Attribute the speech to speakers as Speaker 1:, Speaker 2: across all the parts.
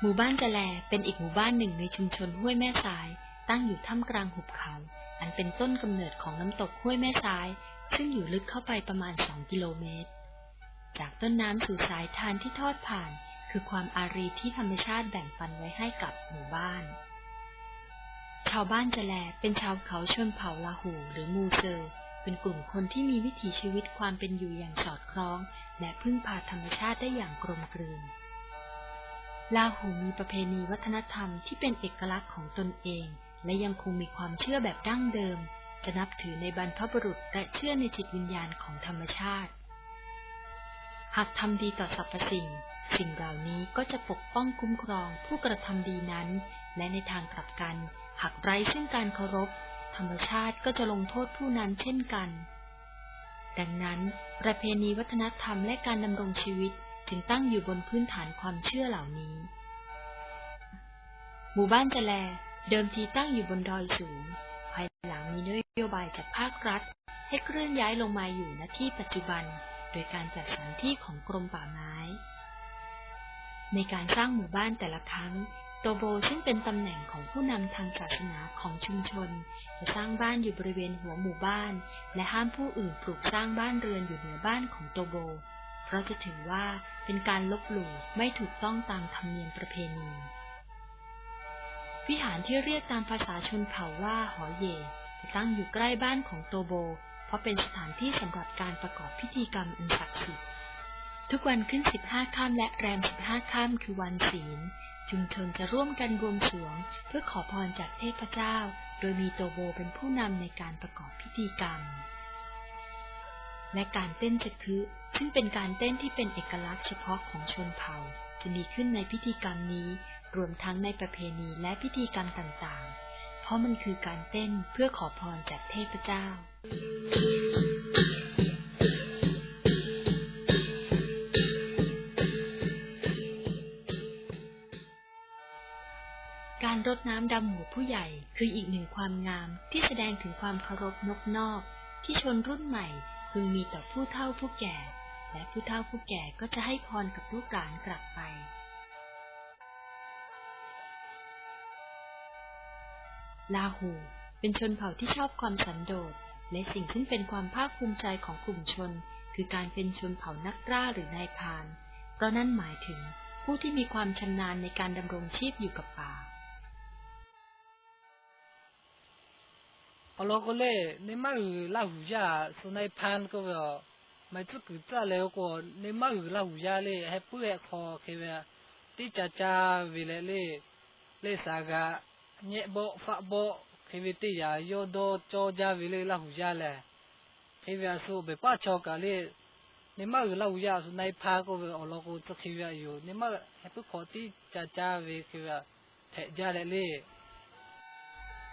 Speaker 1: หมู่บ้านจะแลเป็นอีกหมู่บ้านหนึ่งในชุมชนห้วยแม่สาย ตั้งอยู่ท่ามกลางหุบเขา อันเป็นต้นกำเนิดของน้ำตกห้วยแม่สาย ซึ่งอยู่ลึกเข้าไปประมาณสองกิโลเมตร จากต้นน้ำสู่สายทานที่ทอดผ่าน คือความอารีที่ธรรมชาติแบ่งปันไว้ให้กับหมู่บ้าน ชาวบ้านจะแลเป็นชาวเขาชนเผ่าลาหูหรือมูเซอร์เป็นกลุ่มคนที่มีวิถีชีวิตความเป็นอยู่อย่างสอดคล้อง และพึ่งพาธรรมชาติได้อย่างกลมกลืน ลาหูมีประเพณีวัฒนธรรมที่เป็นเอกลักษณ์ของตนเอง และยังคงมีความเชื่อแบบดั้งเดิม จะนับถือในบรรพบุรุษและเชื่อในจิตวิญญาณของธรรมชาติ หากทำดีต่อสรรพสิ่ง สิ่งเหล่านี้ก็จะปกป้องคุ้มครองผู้กระทำดีนั้น และในทางกลับกัน หากไร้ซึ่งการเคารพ ธรรมชาติก็จะลงโทษผู้นั้นเช่นกัน ดังนั้น ประเพณีวัฒนธรรมและการดำรงชีวิต จึงตั้งอยู่บนพื้นฐานความเชื่อเหล่านี้ หมู่บ้านจะแลเดิมทีตั้งอยู่บนดอยสูง ภายหลังมีนโยบายจากภาครัฐ ให้เคลื่อนย้ายลงมาอยู่ณที่ปัจจุบัน โดยการจัดสรรที่ของกรมป่าไม้ ในการสร้างหมู่บ้านแต่ละครั้งโตโบซึ่งเป็นตำแหน่งของผู้นำทางศาสนาของชุมชน จะสร้างบ้านอยู่บริเวณหัวหมู่บ้าน และห้ามผู้อื่นปลูกสร้างบ้านเรือนอยู่เหนือบ้านของโตโบ เพราะจะถือว่าเป็นการลบหลู่ไม่ถูกต้องตามธรรมเนียมประเพณี วิหารที่เรียกตามภาษาชนเผ่าว่าหอเยจะตั้งอยู่ใกล้บ้านของโตโบ เพราะเป็นสถานที่สำหรับการประกอบพิธีกรรมอันศักดิ์สิทธิ์ทุกวันขึ้นสิบห้าค่ำและแรมสิบห้าค่ำคือวันศีล ชุมชนจะร่วมกันบวงสรวง เพื่อขอพรจากเทพเจ้า โดยมีโตโบเป็นผู้นำในการประกอบพิธีกรรม และการเต้นจะคือซึ่งเป็นการเต้นที่เป็นเอกลักษณ์เฉพาะของชนเผ่า จะมีขึ้นในพิธีกรรมนี้ รวมทั้งในประเพณีและพิธีกรรมต่างๆ เพราะมันคือการเต้นเพื่อขอพรจากเทพเจ้าการรดน้ำดำหัวผู้ใหญ่คืออีกหนึ่งความงามที่แสดงถึงความเคารพนกนอก ที่ชนรุ่นใหม่ พึงมีต่อผู้เฒ่าผู้แก่ และผู้เฒ่าผู้แก่ก็จะให้พรกับลูกหลานกลับไป ลาหูเป็นชนเผ่าที่ชอบความสันโดษ และสิ่งซึ่งเป็นความภาคภูมิใจของกลุ่มชน คือการเป็นชนเผ่านักกล้าหรือนายพาน เพราะนั่นหมายถึงผู้ที่มีความชำนาญในการดำรงชีพอยู่กับป่า
Speaker 2: 好了过来，你没有那乌鸦，是那盘个个，没只狗子来过，你没有那乌鸦嘞，还不爱靠开呗，对家家为了嘞，嘞啥个，捏包发包，开呗对呀，要到交家为了那乌鸦嘞，开呗说别把交家嘞，你没有那乌鸦是那盘个个，好了过只开呗有，你没还不靠对家家为开呗，太家嘞嘞。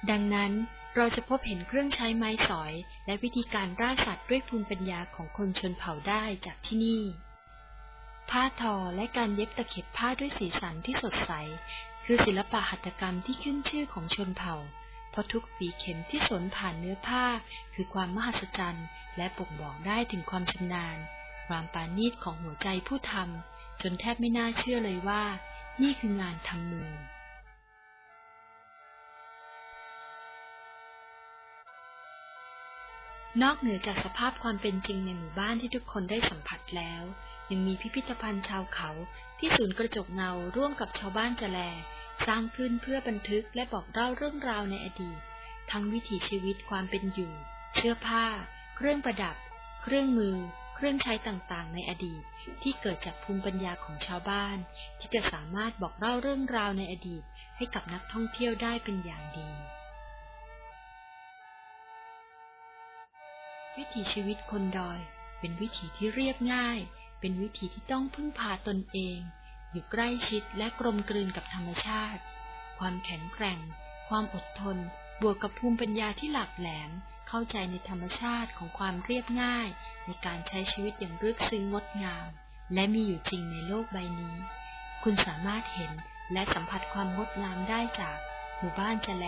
Speaker 1: ดังนั้นเราจะพบเห็นเครื่องใช้ไม้สอย และวิธีการร่าสัตว์ด้วยภูมิปัญญาของคนชนเผ่าได้จากที่นี่ ผ้าทอและการเย็บตะเข็บผ้าด้วยสีสันที่สดใส คือศิลปะหัตถกรรมที่ขึ้นชื่อของชนเผ่า เพราะทุกฝีเข็มที่สนผ่านเนื้อผ้า คือความมหัศจรรย์ และบ่งบอกได้ถึงความชำนาญ ความปราณีตของหัวใจผู้ทำจนแทบไม่น่าเชื่อเลยว่า นี่คืองานทำมือ นอกเหนือจากสภาพความเป็นจริงในหมู่บ้านที่ทุกคนได้สัมผัสแล้ว ยังมีพิพิธภัณฑ์ชาวเขาที่ศูนย์กระจกเงาร่วมกับชาวบ้านจะแล สร้างขึ้นเพื่อบันทึกและบอกเล่าเรื่องราวในอดีต ทั้งวิถีชีวิตความเป็นอยู่ เสื้อผ้า เครื่องประดับ เครื่องมือ เครื่องใช้ต่างๆ ในอดีต ที่เกิดจากภูมิปัญญาของชาวบ้าน ที่จะสามารถบอกเล่าเรื่องราวในอดีต ให้กับนักท่องเที่ยวได้เป็นอย่างดี วิถีชีวิตคนดอย เป็นวิถีที่เรียบง่าย เป็นวิถีที่ต้องพึ่งพาตนเอง อยู่ใกล้ชิดและกลมกลืนกับธรรมชาติ ความแข็งแกร่ง ความอดทน บวกกับภูมิปัญญาที่หลากแหลม เข้าใจในธรรมชาติของความเรียบง่าย ในการใช้ชีวิตอย่างลึกซึ้งงดงาม และมีอยู่จริงในโลกใบนี้ คุณสามารถเห็นและสัมผัสความงดงามได้จากหมู่บ้านจะแล